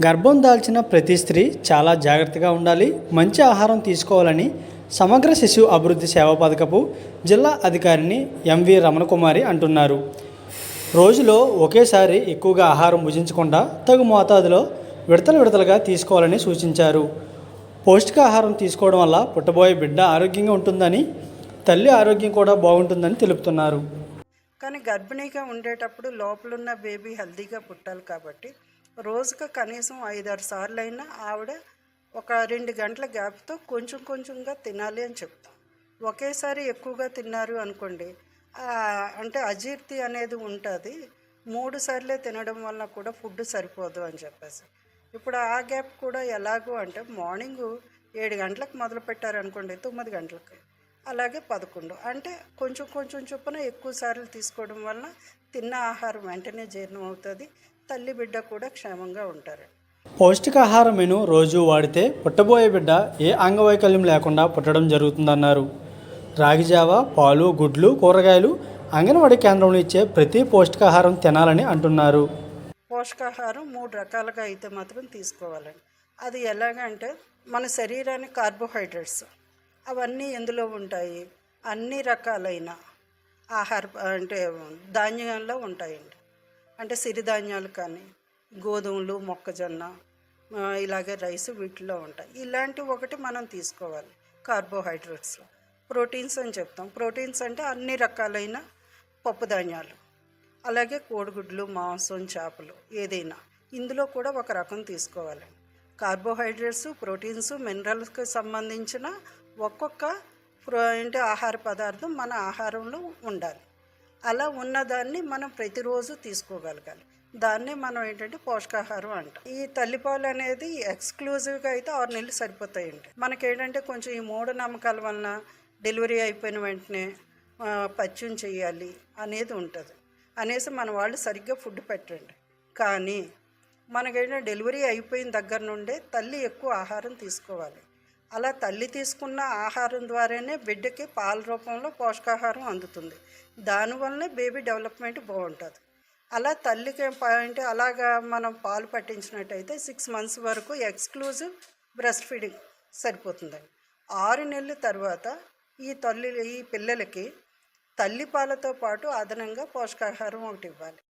గర్భం దాల్చిన ప్రతి స్త్రీ చాలా జాగ్రత్తగా ఉండాలి మంచి ఆహారం తీసుకోవాలని సమగ్ర శిశు అభివృద్ధి సేవా పథకపు జిల్లా అధికారిని ఎంవి రమణకుమారి అంటున్నారు. రోజులో ఒకేసారి ఎక్కువగా ఆహారం భుజించకుండా తగు మోతాదులో విడతలు విడతలుగా తీసుకోవాలని సూచించారు. పౌష్టికాహారం తీసుకోవడం వల్ల పుట్టబోయే బిడ్డ ఆరోగ్యంగా ఉంటుందని తల్లి ఆరోగ్యం కూడా బాగుంటుందని తెలుపుతున్నారు. కానీ గర్భిణీగా ఉండేటప్పుడు లోపలున్న బేబీ హెల్తీగా పుట్టాలి కాబట్టి రోజుకు కనీసం ఐదారు సార్లు అయినా ఆవిడ ఒక రెండు గంటల గ్యాప్తో కొంచెం కొంచెంగా తినాలి అని చెప్తాం. ఒకేసారి ఎక్కువగా తిన్నారు అనుకోండి అంటే అజీర్తి అనేది ఉంటుంది. మూడు సార్లే తినడం వల్ల కూడా ఫుడ్ సరిపోదు అని చెప్పేసి. ఇప్పుడు ఆ గ్యాప్ కూడా ఎలాగో అంటే మార్నింగ్ ఏడు గంటలకు మొదలు పెట్టారనుకోండి తొమ్మిది గంటలకు అలాగే పదకొండు. అంటే కొంచెం కొంచెం చొప్పున ఎక్కువ సార్లు తీసుకోవడం వలన తిన్న ఆహారం వెంటనే జీర్ణం అవుతుంది తల్లి బిడ్డ కూడా క్షేమంగా ఉంటారు. పౌష్టికాహార మెను రోజు వాడితే పుట్టబోయే బిడ్డ ఏ అంగవైకల్యం లేకుండా పుట్టడం జరుగుతుందన్నారు. రాగి జావ పాలు గుడ్లు కూరగాయలు అంగన్వాడీ కేంద్రంలో ఇచ్చే ప్రతి పౌష్టికాహారం తినాలని అంటున్నారు. పోషకాహారం మూడు రకాలుగా అయితే మాత్రం తీసుకోవాలండి. అది ఎలాగంటే మన శరీరానికి కార్బోహైడ్రేట్స్. అవన్నీ ఎందులో ఉంటాయి? అన్ని రకాలైన ఆహార అంటే ధాన్యాల్లో ఉంటాయండి. అంటే సిరిధాన్యాలు కానీ గోధుమలు మొక్కజొన్న ఇలాగే రైస్ వీటిలో ఉంటాయి. ఇలాంటి ఒకటి మనం తీసుకోవాలి కార్బోహైడ్రేట్స్ ప్రోటీన్స్ అని చెప్తాం. ప్రోటీన్స్ అంటే అన్ని రకాలైన పప్పు ధాన్యాలు. అలాగే కోడిగుడ్లు మాంసం చేపలు ఏదైనా. ఇందులో కూడా ఒక రకం తీసుకోవాలి. కార్బోహైడ్రేట్స్ ప్రోటీన్స్ మినరల్స్కి సంబంధించిన ఒక్కొక్క ప్రో ఆహార పదార్థం మన ఆహారంలో ఉండాలి. అలా ఉన్నదాన్ని మనం ప్రతిరోజు తీసుకోగలగాలి. దాన్నే మనం ఏంటంటే పోషకాహారం అంటాం. ఈ తల్లిపాలు అనేది ఎక్స్క్లూజివ్గా అయితే ఆరు నెలలు సరిపోతాయండి. మనకేంటంటే కొంచెం ఈ మూఢనమ్మకాల వలన డెలివరీ అయిపోయిన వెంటనే పచ్యం చేయాలి అనేది ఉంటుంది. అనేసి మన వాళ్ళు సరిగ్గా ఫుడ్ పెట్టండి. కానీ మనకేంటంటే డెలివరీ అయిపోయిన దగ్గర నుండే తల్లి ఎక్కువ ఆహారం తీసుకోవాలి. అలా తల్లి తీసుకున్న ఆహారం ద్వారానే బిడ్డకి పాల రూపంలో పోషకాహారం అందుతుంది. దానివల్లనే బేబీ డెవలప్మెంట్ బాగుంటుంది. అలా తల్లికి పాయింట్? అంటే అలాగా మనం పాలు పట్టించినట్టయితే సిక్స్ మంత్స్ వరకు ఎక్స్క్లూజివ్ బ్రెస్ట్ ఫీడింగ్ సరిపోతుందండి ఆరు నెలల తర్వాత ఈ తల్లి ఈ పిల్లలకి తల్లి పాలతో పాటు అదనంగా పోషకాహారం ఒకటి ఇవ్వాలి.